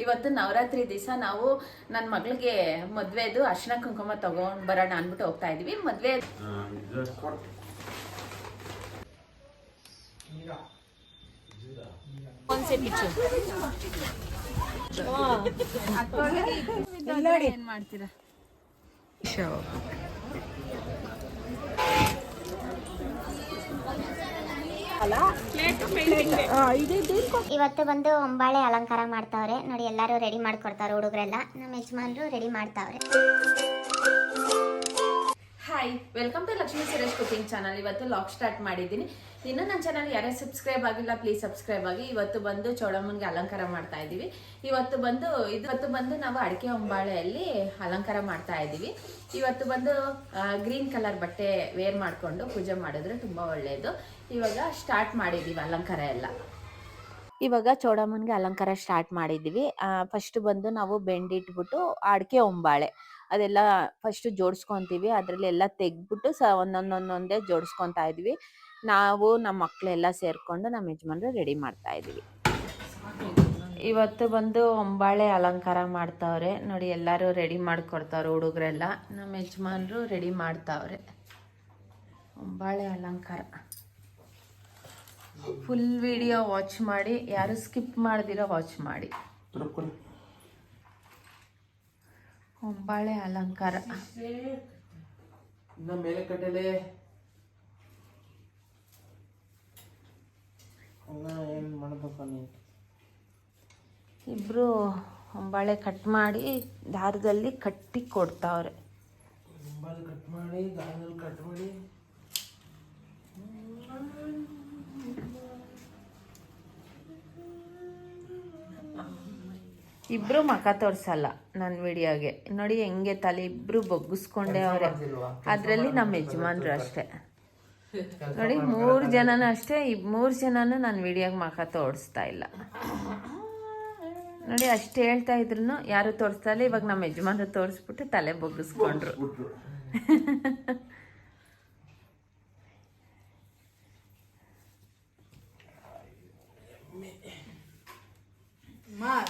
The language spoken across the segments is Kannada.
ಇವತ್ತು ನವರಾತ್ರಿ ದಿವಸ ನಾವು ನನ್ನ ಮಗಳಿಗೆ ಮದ್ವೆದು ಅರ್ಶಿನ ಕುಂಕುಮ ತಗೊಂಡ್ ಬರೋಣ ಅನ್ಬಿಟ್ಟು ಹೋಗ್ತಾ ಇದೀವಿ. ಮದ್ವೆ ಏನ್ ಮಾಡ್ತೀರಾ? ಇವತ್ತು ಬಂದು ಹೊಂಬಾಳೆ ಅಲಂಕಾರ ಮಾಡ್ತಾವ್ರೆ. ನೋಡಿ ಎಲ್ಲರೂ ರೆಡಿ ಮಾಡ್ಕೊಡ್ತಾರೆ ಹುಡುಗರೆಲ್ಲ. ನಮ್ಮ ಯಜಮಾನ್ರು ರೆಡಿ ಮಾಡ್ತಾವ್ರೆ. Hi welcome to Lakshmi Suresh cooking channel ಇವತ್ತು ಲಾಗ್ ಸ್ಟಾರ್ಟ್ ಮಾಡಿದ್ದೀನಿ. ಇನ್ನೂ ನನ್ನ ಚಾನಲ್ ಯಾರೇ ಸಬ್ಸ್ಕ್ರೈಬ್ ಆಗಿಲ್ಲ ಪ್ಲೀಸ್ ಸಬ್ಸ್ಕ್ರೈಬ್ ಆಗಿ. ಇವತ್ತು ಬಂದು ಚೌಡಮ್ಮನಿಗೆ ಅಲಂಕಾರ ಮಾಡ್ತಾ ಇದ್ದೀವಿ. ಇವತ್ತು ಬಂದು ಇವತ್ತು ಬಂದು ನಾವು ಅಡಿಕೆ ಹೊಂಬಾಳೆಯಲ್ಲಿ ಅಲಂಕಾರ ಮಾಡ್ತಾ ಇದ್ದೀವಿ. ಇವತ್ತು ಬಂದು ಗ್ರೀನ್ ಕಲರ್ ಬಟ್ಟೆ ವೇರ್ ಮಾಡಿಕೊಂಡು ಪೂಜೆ ಮಾಡಿದ್ರೆ ತುಂಬ ಒಳ್ಳೆಯದು ಇವಾಗ ಸ್ಟಾರ್ಟ್ ಮಾಡಿದ್ದೀವಿ ಅಲಂಕಾರ ಎಲ್ಲ. ಇವಾಗ ಚೌಡಮ್ಮನಿಗೆ ಅಲಂಕಾರ ಸ್ಟಾರ್ಟ್ ಮಾಡಿದ್ದೀವಿ ಫಸ್ಟ್ ಬಂದು ನಾವು ಬೆಂಡಿಟ್ಬಿಟ್ಟು ಅಡಿಕೆ ಒಂಬಾಳೆ ಅದೆಲ್ಲ ಫಸ್ಟ್ ಜೋಡಿಸ್ಕೊಂತೀವಿ. ಅದರಲ್ಲಿ ಎಲ್ಲ ತೆಗ್ದ್ಬಿಟ್ಟು ಸ ಒಂದೊಂದೊಂದೊಂದೇ ಜೋಡಿಸ್ಕೊತಾ ಇದ್ವಿ ನಾವು ನಮ್ಮ ಮಕ್ಕಳೆಲ್ಲ ಸೇರ್ಕೊಂಡು ನಮ್ಮ ಯಜಮಾನ್ರು ರೆಡಿ ಮಾಡ್ತಾ ಇದೀವಿ ಇವತ್ತು ಬಂದು ಒಂಬಾಳೆ ಅಲಂಕಾರ ಮಾಡ್ತಾವ್ರೆ. ನೋಡಿ ಎಲ್ಲರೂ ರೆಡಿ ಮಾಡಿಕೊಡ್ತಾವ್ರೆ ಹುಡುಗರೆಲ್ಲ. ನಮ್ಮ ಯಜಮಾನ್ರು ರೆಡಿ ಮಾಡ್ತಾವ್ರೆ. ಒಂಬಾಳೆ ಅಲಂಕಾರ. ಫುಲ್ ವಿಡಿಯೋ ವಾಚ್ ಮಾಡಿ ಯಾರು ಸ್ಕಿಪ್ ಮಾಡ್ದಿರೋ ವಾಚ್ ಮಾಡಿ. ಹೊಂಬಾಳೆ ಅಲಂಕಾರ. ಇಬ್ರು ಹೊಂಬಾಳೆ ಕಟ್ ಮಾಡಿ ದಾರದಲ್ಲಿ ಕಟ್ಟಿ ಕೊಡ್ತಾವ್ರೆ. ಕಟ್ ಮಾಡಿ ದಾರದಲ್ಲಿ ಕಟ್ ಮಾಡಿ. ಇಬ್ರು ಮಖ ತೋರ್ಸಲ್ಲ ನನ್ನ ವಿಡಿಯೋಗೆ. ನೋಡಿ ಹೆಂಗೆ ತಲೆ ಇಬ್ರು ಬೊಗ್ಗಿಸ್ಕೊಂಡೆ ಅವ್ರೆ. ಅದ್ರಲ್ಲಿ ನಮ್ಮ ಯಜಮಾನ್ರು ಅಷ್ಟೇ. ನೋಡಿ ಮೂರು ಜನನ ಅಷ್ಟೇ, ಈ ಮೂರು ಜನನ ನನ್ನ ವಿಡಿಯೋಗೆ ಮಖ ತೋರಿಸ್ತಾ ಇಲ್ಲ. ನೋಡಿ ಅಷ್ಟು ಹೇಳ್ತಾ ಇದ್ರು ಯಾರು ತೋರಿಸ್ತಾ ಇಲ್ಲ ಇವಾಗ ನಮ್ಮ ಯಜಮಾನ್ರು ತೋರಿಸ್ಬಿಟ್ಟು ತಲೆ ಬಗ್ಗಿಸ್ಕೊಂಡ್ರು.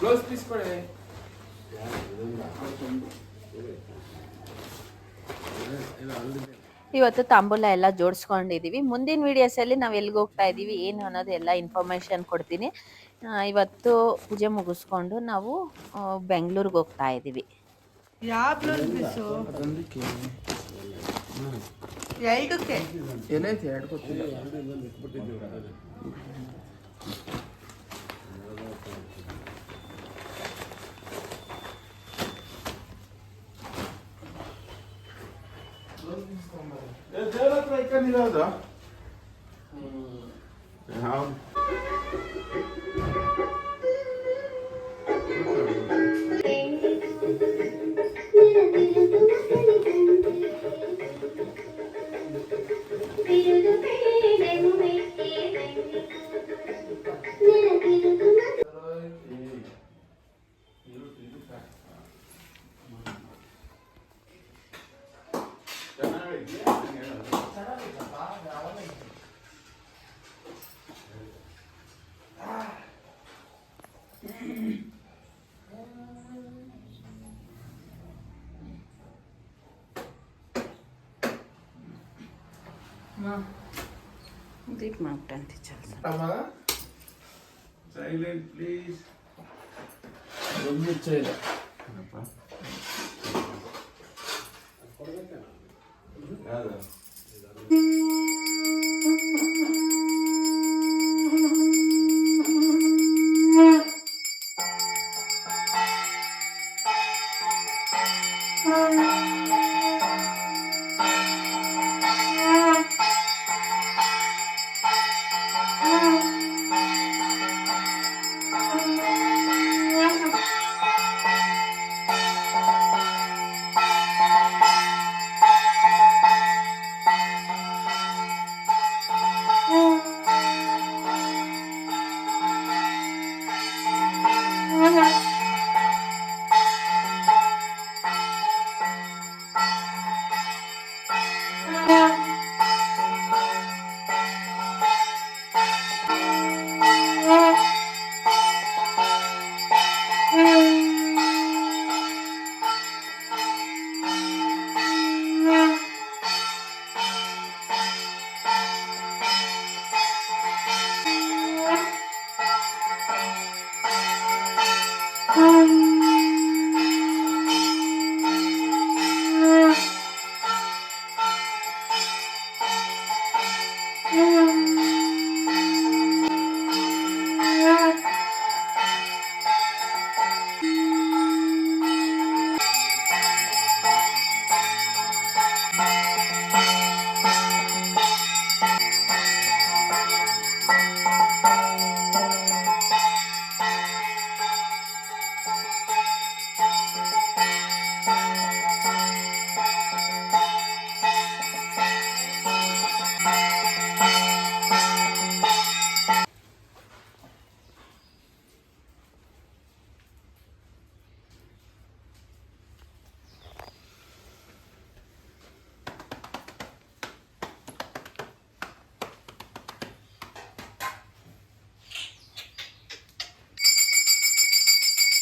ಕ್ಲೋಸ್ ಪೀಸ್ ಕೊಡಿ ಇವತ್ತು ತಾಂಬೂಲ ಎಲ್ಲ ಜೋಡಿಸ್ಕೊಂಡಿದೀವಿ. ಮುಂದಿನ ವಿಡಿಯೋಸಲ್ಲಿ ನಾವು ಎಲ್ಲಿಗೆ ಹೋಗ್ತಾ ಇದ್ದೀವಿ ಏನು ಅನ್ನೋದು ಎಲ್ಲ ಇನ್ಫಾರ್ಮೇಷನ್ ಕೊಡ್ತೀನಿ. ಇವತ್ತು ಪೂಜೆ ಮುಗಿಸ್ಕೊಂಡು ನಾವು ಬೆಂಗಳೂರಿಗೆ ಹೋಗ್ತಾ ಇದ್ದೀವಿ ಎರಡಕ್ಕೆ ಏನೈತಿ ಎರಡು ಗೊತ್ತಿಲ್ಲ ದೀಪ ಮಾಡ್ಬಿಟ್ಟಂತೆ ಚಲ್ಸ दीप मापटन थी चल सा। अम्मा? साइलेंट प्लीज़ बंद मत चल पापा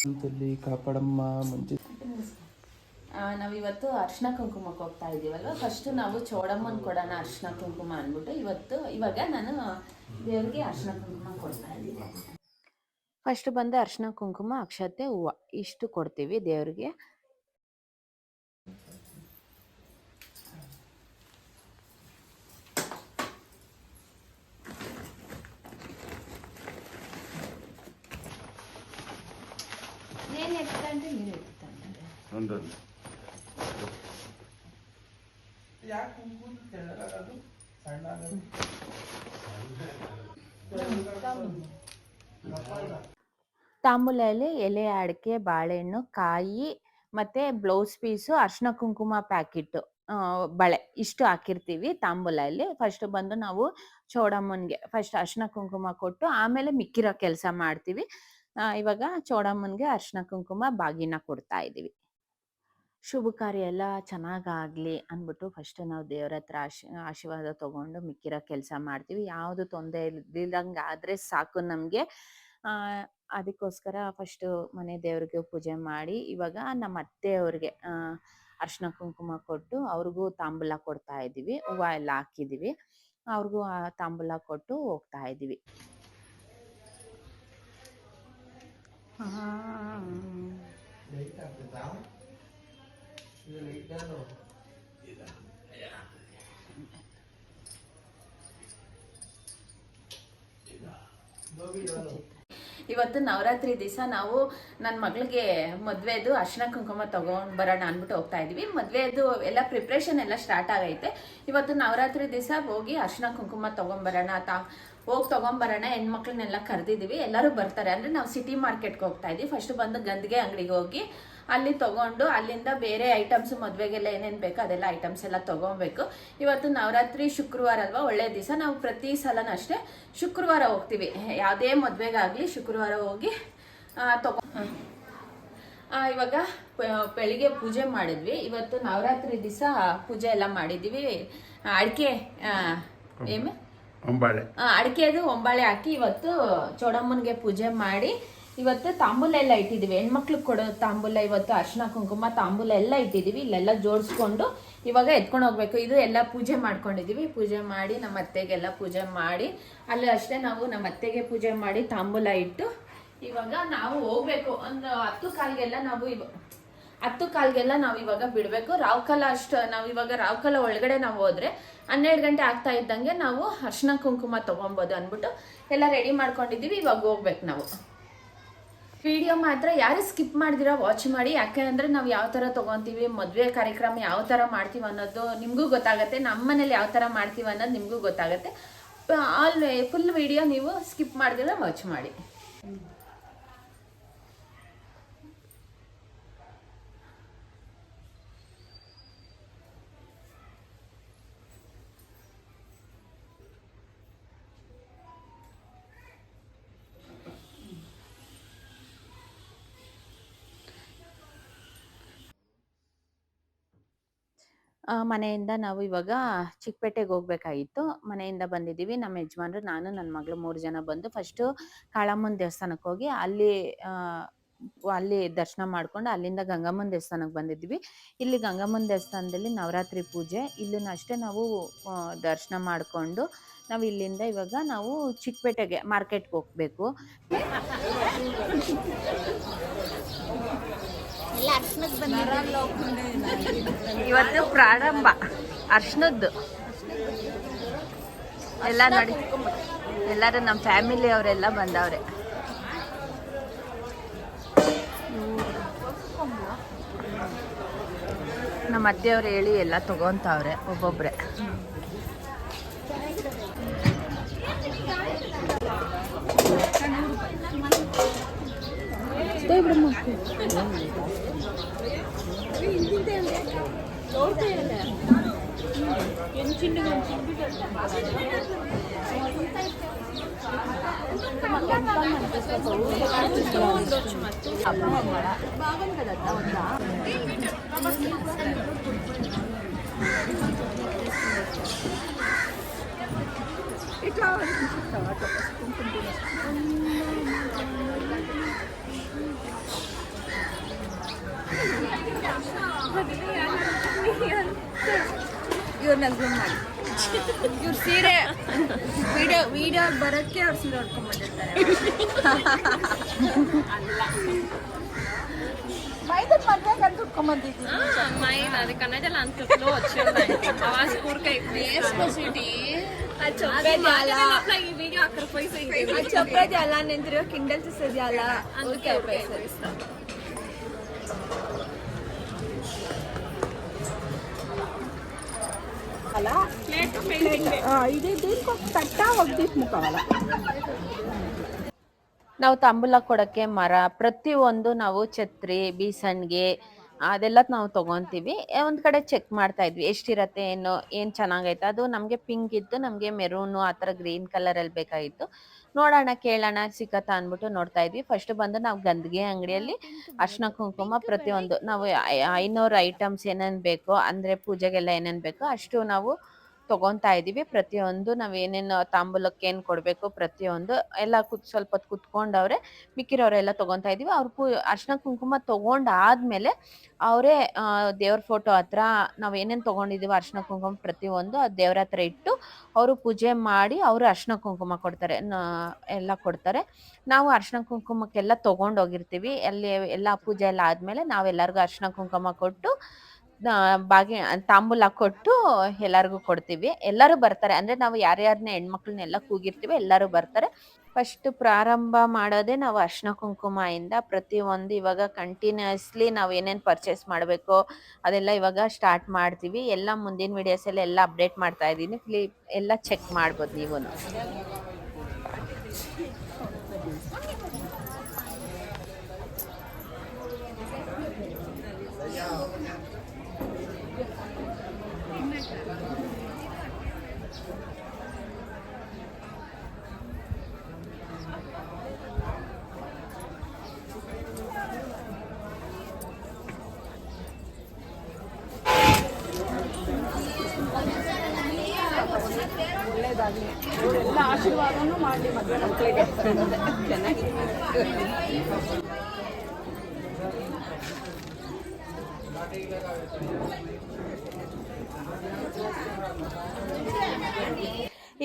ಅಂತಲ್ಲಿ ಕಾಪಾಡಮ್ಮ ಮಂಜು? ಆ, ನಾವಿವತ್ತು ಅರ್ಶಿನ ಕುಂಕುಮಕ್ಕೆ ಹೋಗ್ತಾ ಇದೀವಲ್ವ ಫಸ್ಟ್ ನಾವು ಚೋಡಮ್ಮನ್ ಕೊಡೋಣ ಅರ್ಶಿನ ಕುಂಕುಮ ಅಂದ್ಬಿಟ್ಟು ಇವತ್ತು ಇವಾಗ ನಾನು ದೇವ್ರಿಗೆ ಅರ್ಶಿನ ಕುಂಕುಮ ಕೊಡ್ತಾ ಇದ್ದೀನಿ. ಫಸ್ಟ್ ಬಂದು ಅರ್ಶಿನ ಕುಂಕುಮ ಅಕ್ಷತೆ ಹೂವು ಇಷ್ಟು ಕೊಡ್ತೀವಿ ದೇವ್ರಿಗೆ ಏನು ಎತ್ಕೊಂಡ್ರೆ ನೀನು ಎತ್ಕೊಂಡ್ರೆ ತಾಂಬೂಲಲ್ಲಿ ತಾಂಬೂಲ ಎಲೆ ಎಲೆ ಅಡಿಕೆ ಬಾಳೆಹಣ್ಣು ಕಾಯಿ ಮತ್ತೆ ಬ್ಲೌಸ್ ಪೀಸು ಅರ್ಶಿನ ಕುಂಕುಮ ಪ್ಯಾಕೆಟ್ ಬಳೆ ಇಷ್ಟು ಹಾಕಿರ್ತೀವಿ ತಾಂಬೂಲಲ್ಲಿ. ಫಸ್ಟ್ ಬಂದು ನಾವು ಚೋಡಮ್ಮನ್ಗೆ ಫಸ್ಟ್ ಅರ್ಶಿನ ಕುಂಕುಮ ಕೊಟ್ಟು ಆಮೇಲೆ ಮಿಕ್ಕಿರೋ ಕೆಲಸ ಮಾಡ್ತೀವಿ. ಆ, ಇವಾಗ ಚೋಡಮ್ಮನ್ಗೆ ಅರ್ಶಿನ ಕುಂಕುಮ ಬಾಗಿನ ಕೊಡ್ತಾ ಇದೀವಿ. ಶುಭ ಕಾರ್ಯ ಎಲ್ಲ ಚೆನ್ನಾಗಾಗ್ಲಿ ಅಂದ್ಬಿಟ್ಟು ಫಸ್ಟ್ ನಾವು ದೇವ್ರ ಹತ್ರ ಆಶಿ ಆಶೀರ್ವಾದ ತಗೊಂಡು ಮಿಕ್ಕಿರೋ ಕೆಲಸ ಮಾಡ್ತೀವಿ. ಯಾವುದು ತೊಂದರೆ ಇಲ್ದಿಲ್ದಂಗೆ ಆದರೆ ಸಾಕು ನಮಗೆ. ಅದಕ್ಕೋಸ್ಕರ ಫಸ್ಟು ಮನೆ ದೇವ್ರಿಗೆ ಪೂಜೆ ಮಾಡಿ ಇವಾಗ ನಮ್ಮ ಅತ್ತೆಯವ್ರಿಗೆ ಅರ್ಶಿನ ಕುಂಕುಮ ಕೊಟ್ಟು ಅವ್ರಿಗೂ ತಾಂಬೂಲ ಕೊಡ್ತಾ ಇದ್ದೀವಿ ಹೂವು ಎಲ್ಲ ಹಾಕಿದ್ದೀವಿ ಅವ್ರಿಗೂ ಆ ತಾಂಬೂಲ ಕೊಟ್ಟು ಹೋಗ್ತಾ ಇದ್ದೀವಿ ಇವತ್ತು ನವರಾತ್ರಿ ದಿವಸ ನಾವು ನನ್ನ ಮಗಳಿಗೆ ಮದುವೆದು ಅರ್ಶಿನ ಕುಂಕುಮ ತಗೊಂಡ್ ಬರೋಣ ಅಂದ್ಬಿಟ್ಟು ಹೋಗ್ತಾ ಇದೀವಿ. ಮದುವೆದು ಎಲ್ಲ ಪ್ರಿಪ್ರೇಷನ್ ಎಲ್ಲ ಸ್ಟಾರ್ಟ್ ಆಗೈತೆ. ಇವತ್ತು ನವರಾತ್ರಿ ದಿವಸ ಹೋಗಿ ಅರ್ಶಿನ ಕುಂಕುಮ ತಗೊಂಬರೋಣ ತಾ ಹೋಗಿ ತಗೊಂಬರೋಣ ಹೆಣ್ಮಕ್ಳನ್ನೆಲ್ಲ ಕರೆದಿದ್ದೀವಿ ಎಲ್ಲರೂ ಬರ್ತಾರೆ. ಅಂದರೆ ನಾವು ಸಿಟಿ ಮಾರ್ಕೆಟ್ಗೆ ಹೋಗ್ತಾ ಇದೀವಿ. ಫಸ್ಟ್ ಬಂದು ಗಂದಿಗೆ ಅಂಗಡಿಗೆ ಹೋಗಿ ಅಲ್ಲಿ ತಗೊಂಡು ಅಲ್ಲಿಂದ ಬೇರೆ ಐಟಮ್ಸ್ ಮದುವೆಗೆಲ್ಲ ಏನೇನು ಬೇಕೋ ಅದೆಲ್ಲ ಐಟಮ್ಸ್ ಎಲ್ಲ ತಗೊಬೇಕು. ಇವತ್ತು ನವರಾತ್ರಿ ಶುಕ್ರವಾರ ಅಲ್ವಾ? ಒಳ್ಳೆ ದಿವಸ. ನಾವು ಪ್ರತಿ ಸಲನೂ ಅಷ್ಟೇ ಶುಕ್ರವಾರ ಹೋಗ್ತೀವಿ. ಯಾವುದೇ ಮದುವೆಗಾಗಲಿ ಶುಕ್ರವಾರ ಹೋಗಿ ಆ, ತಗೊ ಆ, ಇವಾಗ ಬೆಳಿಗ್ಗೆ ಪೂಜೆ ಮಾಡಿದ್ವಿ. ಇವತ್ತು ನವರಾತ್ರಿ ದಿವಸ ಪೂಜೆ ಎಲ್ಲ ಮಾಡಿದ್ವಿ. ಅಡಿಕೆ ಏನು ಒಂಬಾಳೆ. ಅಡಿಕೆದು ಒಂಬಾಳೆ ಹಾಕಿ ಇವತ್ತು ಚೋಡಮ್ಮನ್ಗೆ ಪೂಜೆ ಮಾಡಿ ಇವತ್ತು ತಾಂಬೂಲ ಎಲ್ಲ ಇಟ್ಟಿದ್ದೀವಿ. ಹೆಣ್ಮಕ್ಳಿಗೆ ಕೊಡೋ ತಾಂಬೂಲ ಇವತ್ತು ಅರ್ಶಿನ ಕುಂಕುಮ, ತಾಂಬೂಲ ಎಲ್ಲ ಇಟ್ಟಿದ್ದೀವಿ. ಇಲ್ಲೆಲ್ಲ ಜೋಡಿಸ್ಕೊಂಡು ಇವಾಗ ಎತ್ಕೊಂಡು ಹೋಗ್ಬೇಕು. ಇದು ಎಲ್ಲ ಪೂಜೆ ಮಾಡ್ಕೊಂಡಿದ್ದೀವಿ. ಪೂಜೆ ಮಾಡಿ ನಮ್ಮ ಅತ್ತೆಗೆಲ್ಲ ಪೂಜೆ ಮಾಡಿ, ಅಲ್ಲಿ ಅಷ್ಟೇ ನಾವು ನಮ್ಮ ಅತ್ತೆಗೆ ಪೂಜೆ ಮಾಡಿ ತಾಂಬೂಲ ಇಟ್ಟು ಇವಾಗ ನಾವು ಹೋಗ್ಬೇಕು. ಒಂದು ಹತ್ತು ಕಾಲ್ಗೆಲ್ಲ ನಾವು ಇವ, ಹತ್ತು ಕಾಲ್ಗೆಲ್ಲ ನಾವು ಇವಾಗ ಬಿಡಬೇಕು. ರಾವ್ಕಲ ಅಷ್ಟು, ನಾವು ಇವಾಗ ರಾವ್ಕಲ ಒಳಗಡೆ ನಾವು ಹೋದ್ರೆ ಹನ್ನೆರಡು ಗಂಟೆ ಆಗ್ತಾ ಇದ್ದಂಗೆ ನಾವು ಅರ್ಶಿನ ಕುಂಕುಮ ತಗೊಬೋದು ಅಂದ್ಬಿಟ್ಟು ಎಲ್ಲ ರೆಡಿ ಮಾಡ್ಕೊಂಡಿದ್ದೀವಿ. ಇವಾಗ ಹೋಗ್ಬೇಕು ನಾವು. ವಿಡಿಯೋ ಮಾತ್ರ ಯಾರು ಸ್ಕಿಪ್ ಮಾಡಿದಿರ ವಾಚ್ ಮಾಡಿ. ಯಾಕೆ ಅಂದರೆ ನಾವು ಯಾವ ಥರ ತೊಗೊತೀವಿ, ಮದುವೆ ಕಾರ್ಯಕ್ರಮ ಯಾವ ಥರ ಮಾಡ್ತೀವಿ ಅನ್ನೋದು ನಿಮಗೂ ಗೊತ್ತಾಗುತ್ತೆ. ನಮ್ಮ ಮನೇಲಿ ಯಾವ ಥರ ಮಾಡ್ತೀವಿ ಅನ್ನೋದು ನಿಮಗೂ ಗೊತ್ತಾಗುತ್ತೆ. ಆಲ್ ಫುಲ್ ವಿಡಿಯೋ ನೀವು ಸ್ಕಿಪ್ ಮಾಡಿದ್ರೆ ವಾಚ್ ಮಾಡಿ. ಮನೆಯಿಂದ ನಾವು ಇವಾಗ ಚಿಕ್ಕಪೇಟೆಗೆ ಹೋಗ್ಬೇಕಾಗಿತ್ತು. ಮನೆಯಿಂದ ಬಂದಿದ್ದೀವಿ. ನಮ್ಮ ಯಜಮಾನ್ರು, ನಾನು, ನನ್ನ ಮಗಳು ಮೂರು ಜನ ಬಂದು ಫಸ್ಟು ಕಾಳಮ್ಮನ ದೇವಸ್ಥಾನಕ್ಕೆ ಹೋಗಿ ಅಲ್ಲಿ ಅಲ್ಲಿ ದರ್ಶನ ಮಾಡ್ಕೊಂಡು ಅಲ್ಲಿಂದ ಗಂಗಮ್ಮನ ದೇವಸ್ಥಾನಕ್ಕೆ ಬಂದಿದ್ವಿ ಇಲ್ಲಿ ಗಂಗಮ್ಮನ ದೇವಸ್ಥಾನದಲ್ಲಿ ನವರಾತ್ರಿ ಪೂಜೆ. ಇಲ್ಲೂ ಅಷ್ಟೇ ನಾವು ದರ್ಶನ ಮಾಡಿಕೊಂಡು ನಾವು ಇಲ್ಲಿಂದ ಇವಾಗ ನಾವು ಚಿಕ್ಕಪೇಟೆಗೆ ಮಾರ್ಕೆಟ್ಗೆ ಹೋಗ್ಬೇಕು. ಅರ್ಶನಕ್ಕೆ ಇವತ್ತು ಪ್ರಾರಂಭ ಅರ್ಶನದ್ದು. ಎಲ್ಲ ನೋಡಿ ಎಲ್ಲರೂ ನಮ್ಮ ಫ್ಯಾಮಿಲಿ ಅವರೆಲ್ಲ ಬಂದವ್ರೆ. ನಮ್ಮ ಅತ್ತೆಯವ್ರು ಹೇಳಿ ಎಲ್ಲ ತಗೊಂತವ್ರೆ ಒಬ್ಬೊಬ್ರೆ. 이쪽으로 가 ಇವ್ರ ಸೀರೆ ವಿಡಿಯೋ ವಿಡಿಯೋ ಬರೋಕ್ಕೆ ಅವ್ರ ಸೀರೆ ಹೊಡ್ಕೊಂಡ್ಬಂದಿರ್ತಾರೆ ಮೈದಕ್ಕೆ ಮದ್ವೆಗೆ ಅಂತ ಉಟ್ಕೊಂಡ್ಬಂದಿದ್ದೀನಿ ಮೈನ್ ಅದು ಕನ್ನಡಲ್ಲ ಅಂತ ಆವಾಜ್ ಪೂರ್ಕ ಸಿಟಿ ಚೊಪ್ಪದಿ ಅಲ್ಲ. ನೆಂದಿರೋ ಕಿಂಡಲ್ ಚಸದಿ ಅಲ್ಲ. ಅದಕ್ಕೆ ನಾವು ತಾಂಬೂಲ ಕೊಡಕ್ಕೆ ಮರ ಪ್ರತಿಯೊಂದು ನಾವು ಛತ್ರಿ ಬೀಸಣಿಗೆ ಅದೆಲ್ಲ ನಾವು ತಗೊಂತೀವಿ. ಒಂದ್ ಕಡೆ ಚೆಕ್ ಮಾಡ್ತಾ ಇದ್ವಿ ಎಷ್ಟಿರತ್ತೆ ಏನು ಏನ್ ಚೆನ್ನಾಗೈತೆ ಅದು ನಮ್ಗೆ ಪಿಂಕ್ ಇತ್ತು ನಮ್ಗೆ ಮೆರೂನು ಆ ಥರ ಗ್ರೀನ್ ಅಲ್ಲಿ ಬೇಕಾಗಿತ್ತು. ನೋಡೋಣ ಕೇಳೋಣ ಸಿಕ್ಕತ್ತಾ ಅಂದ್ಬಿಟ್ಟು ನೋಡ್ತಾ ಇದ್ವಿ. ಫಸ್ಟ್ ಬಂದು ನಾವು ಗಂದಿಗೆ ಅಂಗಡಿಯಲ್ಲಿ ಅರ್ಶನ ಕುಂಕುಮ ಪ್ರತಿಯೊಂದು ನಾವು ಐನೂರು ಐಟಮ್ಸ್ ಏನೇನು ಬೇಕೋ ಅಂದರೆ ಪೂಜೆಗೆಲ್ಲ ಏನೇನು ಬೇಕೋ ಅಷ್ಟು ನಾವು ತಗೊಂತಾ ಇದೀವಿ. ಪ್ರತಿಯೊಂದು ನಾವ್ ಏನೇನು ತಾಂಬೂಲಕ್ಕೆ ಏನ್ ಕೊಡ್ಬೇಕು ಪ್ರತಿಯೊಂದು ಎಲ್ಲ ಕುತ್, ಸ್ವಲ್ಪ ಹೊತ್ತು ಕುತ್ಕೊಂಡವ್ರೆ ಮಿಕ್ಕಿರೋರೆಲ್ಲ ತಗೊಂತಾ ಇದೀವಿ. ಅವ್ರ ಪೂ, ಅರ್ಶನ ಕುಂಕುಮ ತಗೊಂಡಾದ್ಮೇಲೆ ಅವರೇ ದೇವ್ರ ಫೋಟೋ ಹತ್ರ ನಾವ್ ಏನೇನ್ ತಗೊಂಡಿದೀವಿ ಅರ್ಶನ ಕುಂಕುಮ ಪ್ರತಿಯೊಂದು ಆ ದೇವ್ರ ಹತ್ರ ಇಟ್ಟು ಅವರು ಪೂಜೆ ಮಾಡಿ ಅವರು ಅರ್ಶನ ಕುಂಕುಮ ಕೊಡ್ತಾರೆ. ಎಲ್ಲ ಕೊಡ್ತಾರೆ. ನಾವು ಅರ್ಶನ ಕುಂಕುಮಕ್ಕೆಲ್ಲ ತಗೊಂಡೋಗಿರ್ತೀವಿ ಅಲ್ಲಿ ಎಲ್ಲ ಪೂಜೆ ಎಲ್ಲ ಆದ್ಮೇಲೆ ನಾವೆಲ್ಲರಿಗೂ ಅರ್ಶನ ಕುಂಕುಮ ಕೊಟ್ಟು ಬಾಗಿ ತಾಂಬೂಲ ಕೊಟ್ಟು ಎಲ್ಲರಿಗೂ ಕೊಡ್ತೀವಿ. ಎಲ್ಲರೂ ಬರ್ತಾರೆ. ಅಂದ್ರೆ ನಾವು ಯಾರ್ಯಾರನ್ನ ಹೆಣ್ಮಕ್ಳನ್ನೆಲ್ಲ ಕೂಗಿರ್ತೀವಿ ಎಲ್ಲರೂ ಬರ್ತಾರೆ. ಫಸ್ಟ್ ಪ್ರಾರಂಭ ಮಾಡೋದೇ ನಾವು ಅರ್ಶಿನ ಕುಂಕುಮದಿಂದ ಪ್ರತಿಯೊಂದು ಇವಾಗ ಕಂಟಿನ್ಯೂಸ್ಲಿ ನಾವು ಏನೇನು ಪರ್ಚೇಸ್ ಮಾಡಬೇಕು ಅದೆಲ್ಲ ಇವಾಗ ಸ್ಟಾರ್ಟ್ ಮಾಡ್ತೀವಿ. ಎಲ್ಲ ಮುಂದಿನ ವಿಡಿಯೋಸ್ ಎಲ್ಲ ಅಪ್ಡೇಟ್ ಮಾಡ್ತಾ ಇದ್ದೀನಿ. ಪ್ಲೀ ಎಲ್ಲ ಚೆಕ್ ಮಾಡ್ಬೋದು ನೀವು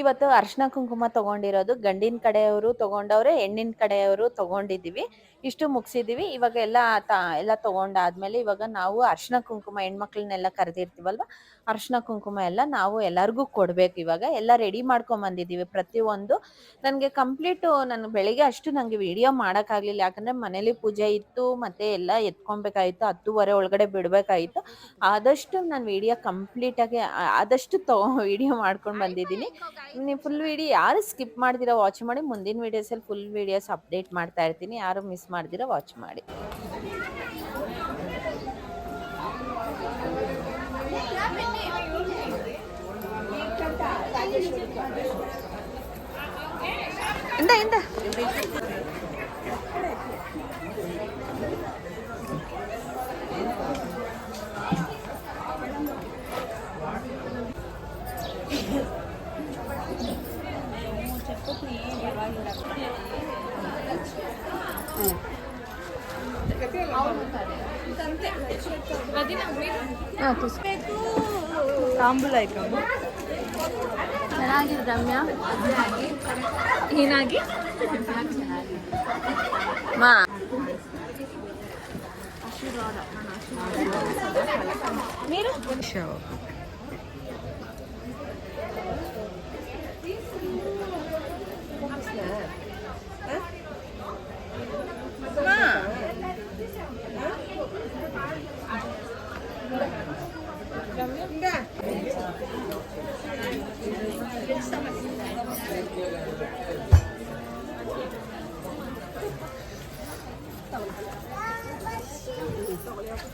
ಇವತ್ತು ಅರ್ಶನ ಕುಂಕುಮ ತಗೊಂಡಿರೋದು ಗಂಡಿನ ಕಡೆಯವರು ತಗೊಂಡವ್ರೆ, ಹೆಣ್ಣಿನ ಕಡೆಯವರು ತಗೊಂಡಿದ್ದೀವಿ. ಇಷ್ಟು ಮುಗಿಸಿದ್ದೀವಿ. ಇವಾಗ ಎಲ್ಲ ತ, ಎಲ್ಲ ತಗೊಂಡಾದ್ಮೇಲೆ ಇವಾಗ ನಾವು ಅರ್ಶಿನ ಕುಂಕುಮ ಹೆಣ್ಮಕ್ಳನ್ನೆಲ್ಲ ಕರೆದಿರ್ತೀವಲ್ವ? ಅರ್ಶಿನ ಕುಂಕುಮ ಎಲ್ಲ ನಾವು ಎಲ್ಲರಿಗೂ ಕೊಡ್ಬೇಕು ಇವಾಗ. ಎಲ್ಲ ರೆಡಿ ಮಾಡ್ಕೊಂಡ್ ಬಂದಿದೀವಿ ಪ್ರತಿಯೊಂದು ನನಗೆ ಕಂಪ್ಲೀಟು ನಾನು ಬೆಳಿಗ್ಗೆ ಅಷ್ಟು ನನಗೆ ವಿಡಿಯೋ ಮಾಡೋಕ್ಕಾಗಲಿಲ್ಲ. ಯಾಕಂದರೆ ಮನೇಲಿ ಪೂಜೆ ಇತ್ತು, ಮತ್ತೆ ಎಲ್ಲ ಎತ್ಕೊಬೇಕಾಗಿತ್ತು ಹತ್ತುವರೆ ಒಳಗಡೆ ಬಿಡಬೇಕಾಯಿತು. ಆದಷ್ಟು ನಾನು ವಿಡಿಯೋ ಕಂಪ್ಲೀಟಾಗಿ ಆದಷ್ಟು ತಗೋ ವಿಡಿಯೋ ಮಾಡ್ಕೊಂಡು ಬಂದಿದ್ದೀನಿ. ನೀವು ಫುಲ್ ವಿಡಿಯೋ ಯಾರು ಸ್ಕಿಪ್ ಮಾಡ್ದಿರೋ ವಾಚ್ ಮಾಡಿ, ಮುಂದಿನ ವೀಡಿಯೋಸಲ್ಲಿ ಫುಲ್ ವೀಡಿಯೋಸ್ ಅಪ್ಡೇಟ್ ಮಾಡ್ತಾ ಇರ್ತೀನಿ. ಯಾರು ಮಿಸ್ ಮಾಡ್ದಿರೋ ವಾಚ್ ಮಾಡಿ. ಇಂದ ಇಂದ ತಾಂಬೂಲ ಆಯ್ತು ಚೆನ್ನಾಗಿದೆ ರಮ್ಯಾ ಏನಾಗಿ ಮಾ మీరు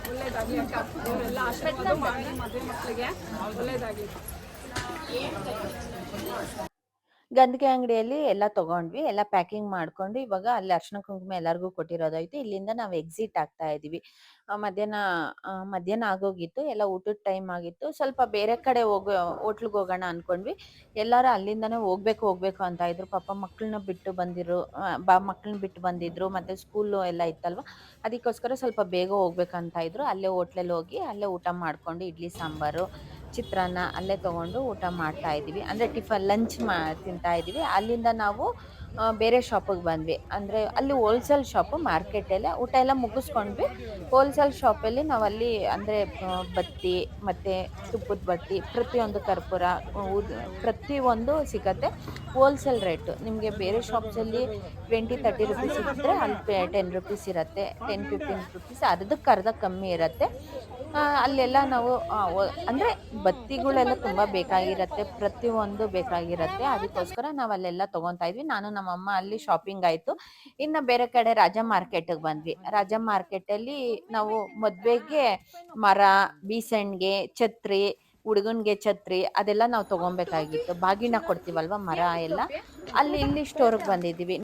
ಒಳ್ಳೇದಾಗ್ಲಿ ಅವರೆಲ್ಲ ಆಶೀರ್ವಾದ ಮಾಡಿ ಮದುವೆ ಮಕ್ಕಳಿಗೆ. ಒಳ್ಳೇದಾಗ್ಲಿ. ಗಂದಿಗೆ ಅಂಗಡಿಯಲ್ಲಿ ಎಲ್ಲ ತಗೊಂಡ್ವಿ, ಎಲ್ಲ ಪ್ಯಾಕಿಂಗ್ ಮಾಡ್ಕೊಂಡು ಇವಾಗ ಅಲ್ಲಿ ಅರ್ಶಿನ ಕುಂಕುಮ ಎಲ್ಲರಿಗೂ ಕೊಟ್ಟಿರೋದಾಯ್ತು. ಇಲ್ಲಿಂದ ನಾವು ಎಕ್ಸಿಟ್ ಆಗ್ತಾ ಇದೀವಿ. ಮಧ್ಯಾಹ್ನ ಮಧ್ಯಾಹ್ನ ಆಗೋಗಿತ್ತು, ಎಲ್ಲ ಊಟದ ಟೈಮ್ ಆಗಿತ್ತು. ಸ್ವಲ್ಪ ಬೇರೆ ಕಡೆ ಹೋಗೋ, ಹೋಟ್ಲಿಗೆ ಹೋಗೋಣ ಅನ್ಕೊಂಡ್ವಿ. ಎಲ್ಲರೂ ಅಲ್ಲಿಂದನೇ ಹೋಗ್ಬೇಕು ಹೋಗ್ಬೇಕು ಅಂತ ಇದ್ರು. ಪಾಪ ಮಕ್ಕಳನ್ನ ಬಿಟ್ಟು ಬಂದಿರು ಬಾ ಮಕ್ಕಳನ್ನ ಬಿಟ್ಟು ಬಂದಿದ್ರು. ಮತ್ತೆ ಸ್ಕೂಲು ಎಲ್ಲ ಇತ್ತಲ್ವ? ಅದಕ್ಕೋಸ್ಕರ ಸ್ವಲ್ಪ ಬೇಗ ಹೋಗ್ಬೇಕಂತ ಇದ್ರು. ಅಲ್ಲೇ ಹೋಟ್ಲಲ್ಲಿ ಹೋಗಿ, ಅಲ್ಲೇ ಊಟ ಮಾಡ್ಕೊಂಡು ಇಡ್ಲಿ, ಸಾಂಬಾರು ಚಿತ್ರಾನ್ನ ಅಲ್ಲೇ ತೊಗೊಂಡು ಊಟ ಮಾಡ್ತಾ ಇದ್ದೀವಿ. ಅಂದರೆ ಟಿಫನ್ ಲಂಚ್ ಮಾ ತಿಂತಾ ಇದ್ದೀವಿ. ಅಲ್ಲಿಂದ ನಾವು ಬೇರೆ ಶಾಪಿಗೆ ಬಂದ್ವಿ. ಅಂದರೆ ಅಲ್ಲಿ ಹೋಲ್ಸೇಲ್ ಶಾಪು ಮಾರ್ಕೆಟಲ್ಲೇ ಊಟ ಎಲ್ಲ ಮುಗಿಸ್ಕೊಂಡ್ವಿ. ಹೋಲ್ಸೇಲ್ ಶಾಪಲ್ಲಿ ನಾವು ಅಲ್ಲಿ, ಅಂದರೆ ಬತ್ತಿ, ಮತ್ತು ತುಪ್ಪದ ಬತ್ತಿ, ಪ್ರತಿಯೊಂದು ಕರ್ಪೂರ ಪ್ರತಿಯೊಂದು ಸಿಗತ್ತೆ. ಹೋಲ್ಸೇಲ್ ರೇಟು ನಿಮಗೆ ಬೇರೆ ಶಾಪ್ಸಲ್ಲಿ ಟ್ವೆಂಟಿ ತರ್ಟಿ ರುಪೀಸ್ ಇದ್ದರೆ ಅಲ್ಲಿ ಟೆನ್ ರುಪೀಸ್ ಇರುತ್ತೆ ಟೆನ್ ಫಿಫ್ಟೀನ್ ರುಪೀಸ್ ಅರ್ಧಕ್ಕೆ ಅರ್ಧ ಕಮ್ಮಿ ಇರುತ್ತೆ. ಅಲ್ಲೆಲ್ಲ ನಾವು ಅಂದರೆ ಬತ್ತಿಗಳೆಲ್ಲ ತುಂಬ ಬೇಕಾಗಿರುತ್ತೆ, ಪ್ರತಿಯೊಂದು ಬೇಕಾಗಿರುತ್ತೆ. ಅದಕ್ಕೋಸ್ಕರ ನಾವು ಅಲ್ಲೆಲ್ಲ ತೊಗೊತಾ ಇದ್ವಿ. ನಾನು ನಮ್ಮಮ್ಮ ಅಲ್ಲಿ ಶಾಪಿಂಗ್ ಆಯ್ತು ಇನ್ನ ಬೇರೆ ಕಡೆ ರಾಜ ಮಾರ್ಕೆಟ್ಗೆ ಬಂದ್ವಿ ರಾಜ ಮಾರ್ಕೆಟಲ್ಲಿ ನಾವು ಮದುವೆಗೆ ಮರ ಬೀಸಣ್ಗೆ ಛತ್ರಿ ಹುಡುಗನ್ಗೆ ಛತ್ರಿ ಅದೆಲ್ಲ ನಾವು ತಗೊಬೇಕಾಗಿತ್ತು ಬಾಗಿನ ಕೊಡ್ತೀವಲ್ವ ಮರ ಎಲ್ಲ ಅಲ್ಲಿ ಇಲ್ಲಿ ಸ್ಟೋರ್ಗೆ ಬಂದಿದ್ದೀವಿ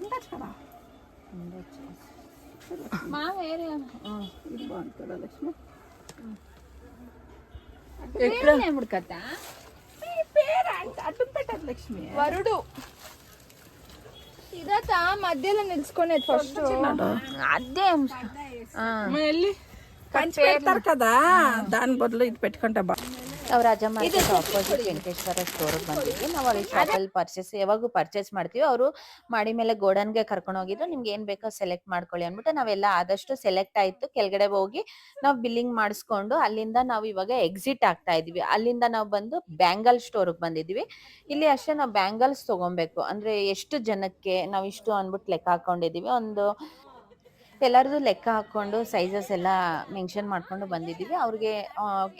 ಲಕ್ಷ್ಮಿ ఇదట మధ్యలో నిలుచుకునేది ఫస్ట్ అదే. వెళ్ళి కంచి పెడతారు కదా. దాని బదులు ఇది పెట్టుకుంటే బా ನಾವು ರಾಜ ಮಾರ್ಕೆಟ್ ಆಪೋಸಿಟ್ ವೆಂಕಟೇಶ್ವರ ಸ್ಟೋರ್ಗೆ ಬಂದಿದ್ವಿ. ನಾವು ಅಲ್ಲಿ ಶಾಪಲ್ಲಿ ಪರ್ಚೇಸ್ ಯಾವಾಗೂ ಪರ್ಚೇಸ್ ಮಾಡ್ತೀವಿ. ಅವರು ಮಾಡಿ ಮೇಲೆ ಗೋಡನ್ಗೆ ಕರ್ಕೊಂಡು ಹೋಗಿದ್ರು. ನಿಮ್ಗೆ ಏನ್ ಬೇಕೋ ಸೆಲೆಕ್ಟ್ ಮಾಡ್ಕೊಳ್ಳಿ ಅಂದ್ಬಿಟ್ಟು ನಾವೆಲ್ಲ ಆದಷ್ಟು ಸೆಲೆಕ್ಟ್ ಆಯ್ತು. ಕೆಳಗಡೆ ಹೋಗಿ ನಾವು ಬಿಲ್ಲಿಂಗ್ ಮಾಡಿಸ್ಕೊಂಡು ಅಲ್ಲಿಂದ ನಾವು ಇವಾಗ ಎಕ್ಸಿಟ್ ಆಗ್ತಾ ಇದೀವಿ ಅಲ್ಲಿಂದ ನಾವು ಬಂದು ಬ್ಯಾಂಗಲ್ ಸ್ಟೋರ್ಗೆ ಬಂದಿದ್ವಿ ಇಲ್ಲಿ ಅಷ್ಟೇ ನಾವು ಬ್ಯಾಂಗಲ್ಸ್ ತಗೊಬೇಕು. ಅಂದ್ರೆ ಎಷ್ಟು ಜನಕ್ಕೆ ನಾವು ಇಷ್ಟು ಅಂದ್ಬಿಟ್ಟು ಲೆಕ್ಕ ಹಾಕೊಂಡಿದೀವಿ ಒಂದು ಎಲ್ಲರದು ಲೆಕ್ಕ ಹಾಕೊಂಡು ಸೈಜಸ್ ಎಲ್ಲ ಮೆನ್ಷನ್ ಮಾಡ್ಕೊಂಡು ಬಂದಿದ್ದೀವಿ. ಅವ್ರಿಗೆ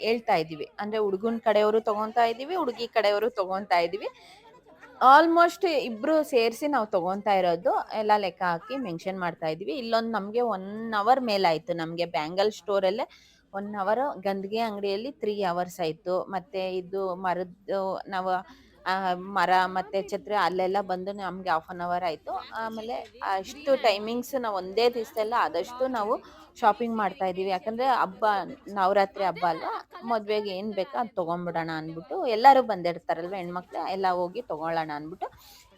ಹೇಳ್ತಾ ಇದ್ದೀವಿ. ಅಂದ್ರೆ ಹುಡುಗನ ಕಡೆಯವರು ತಗೊಂತಾ ಇದ್ದೀವಿ, ಹುಡುಗಿ ಕಡೆಯವರು ತಗೊಂತಾ ಇದ್ದೀವಿ. ಆಲ್ಮೋಸ್ಟ್ ಇಬ್ರು ಸೇರಿಸಿ ನಾವು ತಗೊಂತಾ ಇರೋದು. ಎಲ್ಲ ಲೆಕ್ಕ ಹಾಕಿ ಮೆನ್ಷನ್ ಮಾಡ್ತಾ ಇದೀವಿ ಇಲ್ಲೊಂದು ನಮಗೆ ಒನ್ ಅವರ್ ಮೇಲಾಯಿತು ನಮಗೆ ಬ್ಯಾಂಗಲ್ ಸ್ಟೋರಲ್ಲೇ ಒನ್ ಅವರ್ ಗಂದಿಗೆ ಅಂಗಡಿಯಲ್ಲಿ ತ್ರೀ ಅವರ್ಸ್ ಆಯಿತು. ಮತ್ತು ಇದು ಮರದ್ದು, ನಾವು ಮರ ಮತ್ತೆ ಛತ್ರಿ ಅಲ್ಲೆಲ್ಲ ಬಂದು ನಮಗೆ ಹಾಫ್ ಆನ್ ಅವರ್ ಆಯಿತು. ಆಮೇಲೆ ಅಷ್ಟು ಟೈಮಿಂಗ್ಸ್ ನಾವು ಒಂದೇ ದಿವಸದಲ್ಲ ಆದಷ್ಟು ನಾವು ಶಾಪಿಂಗ್ ಮಾಡ್ತಾ ಇದೀವಿ ಯಾಕಂದರೆ ಹಬ್ಬ, ನವರಾತ್ರಿ ಹಬ್ಬ ಅಲ್ವಾ? ಮದುವೆಗೆ ಏನು ಬೇಕೋ ಅದು ತೊಗೊಂಬಿಡೋಣ ಅಂದ್ಬಿಟ್ಟು ಎಲ್ಲರೂ ಬಂದಿರ್ತಾರಲ್ವ ಹೆಣ್ಮಕ್ಳು? ಎಲ್ಲ ಹೋಗಿ ತಗೊಳ್ಳೋಣ ಅಂದ್ಬಿಟ್ಟು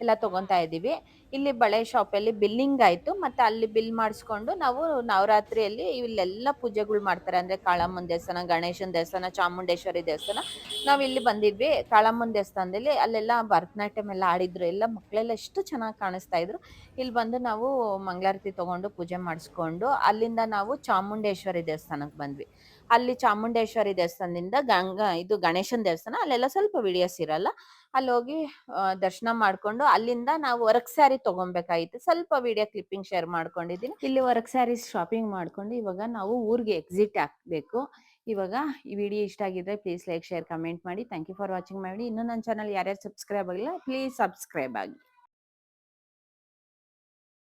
ಎಲ್ಲ ತೊಗೊತಾ ಇದ್ದೀವಿ. ಇಲ್ಲಿ ಬಳೆ ಶಾಪಲ್ಲಿ ಬಿಲ್ಲಿಂಗ್ ಆಯಿತು, ಮತ್ತು ಅಲ್ಲಿ ಬಿಲ್ ಮಾಡಿಸ್ಕೊಂಡು ನಾವು ನವರಾತ್ರಿಯಲ್ಲಿ ಇಲ್ಲೆಲ್ಲ ಪೂಜೆಗಳು ಮಾಡ್ತಾರೆ. ಅಂದರೆ ಕಾಳಮ್ಮನ ದೇವಸ್ಥಾನ, ಗಣೇಶನ ದೇವಸ್ಥಾನ, ಚಾಮುಂಡೇಶ್ವರಿ ದೇವಸ್ಥಾನ. ನಾವು ಇಲ್ಲಿ ಬಂದಿದ್ವಿ. ಕಾಳಮ್ಮನ ದೇವಸ್ಥಾನದಲ್ಲಿ ಅಲ್ಲೆಲ್ಲ ಭರತನಾಟ್ಯಂ ಎಲ್ಲ ಆಡಿದ್ರು. ಎಲ್ಲ ಮಕ್ಕಳೆಲ್ಲ ಎಷ್ಟು ಚೆನ್ನಾಗಿ ಕಾಣಿಸ್ತಾ ಇದ್ರು. ಇಲ್ಲಿ ಬಂದು ನಾವು ಮಂಗಳಾರತಿ ತಗೊಂಡು ಪೂಜೆ ಮಾಡಿಸ್ಕೊಂಡು ಅಲ್ಲಿಂದ ನಾವು ಚಾಮುಂಡೇಶ್ವರಿ ದೇವಸ್ಥಾನಕ್ಕೆ ಬಂದ್ವಿ. ಅಲ್ಲಿ ಚಾಮುಂಡೇಶ್ವರಿ ದೇವಸ್ಥಾನದಿಂದ ಗಂಗಾ, ಇದು ಗಣೇಶನ ದೇವಸ್ಥಾನ, ಅಲ್ಲೆಲ್ಲ ಸ್ವಲ್ಪ ವಿಡಿಯೋಸ್ ಇರಲ್ಲ. ಅಲ್ಲಿ ಹೋಗಿ ದರ್ಶನ ಮಾಡ್ಕೊಂಡು ಅಲ್ಲಿಂದ ನಾವು ವರ್ಕ್ ಸ್ಯಾರಿ ತಗೊಬೇಕಾಗಿತ್ತು. ಸ್ವಲ್ಪ ವಿಡಿಯೋ ಕ್ಲಿಪ್ಪಿಂಗ್ ಶೇರ್ ಮಾಡ್ಕೊಂಡಿದ್ದೀನಿ. ಇಲ್ಲಿ ವರ್ಕ್ ಸ್ಯಾರೀಸ್ ಶಾಪಿಂಗ್ ಮಾಡ್ಕೊಂಡು ಇವಾಗ ನಾವು ಊರಿಗೆ ಎಕ್ಸಿಟ್ ಹಾಕ್ಬೇಕು. ಇವಾಗ ಈ ವಿಡಿಯೋ ಇಷ್ಟ ಆಗಿದ್ರೆ ಪ್ಲೀಸ್ ಲೈಕ್, ಶೇರ್, ಕಮೆಂಟ್ ಮಾಡಿ. ಥ್ಯಾಂಕ್ ಯು ಫಾರ್ ವಾಚಿಂಗ್ ಮಾಡಿ ಇನ್ನೂ ನನ್ನ ಚಾನಲ್ ಯಾರ್ಯಾರು ಸಬ್ಸ್ಕ್ರೈಬ್ ಆಗಿಲ್ಲ, ಪ್ಲೀಸ್ ಸಬ್ಸ್ಕ್ರೈಬ್ ಆಗಿ.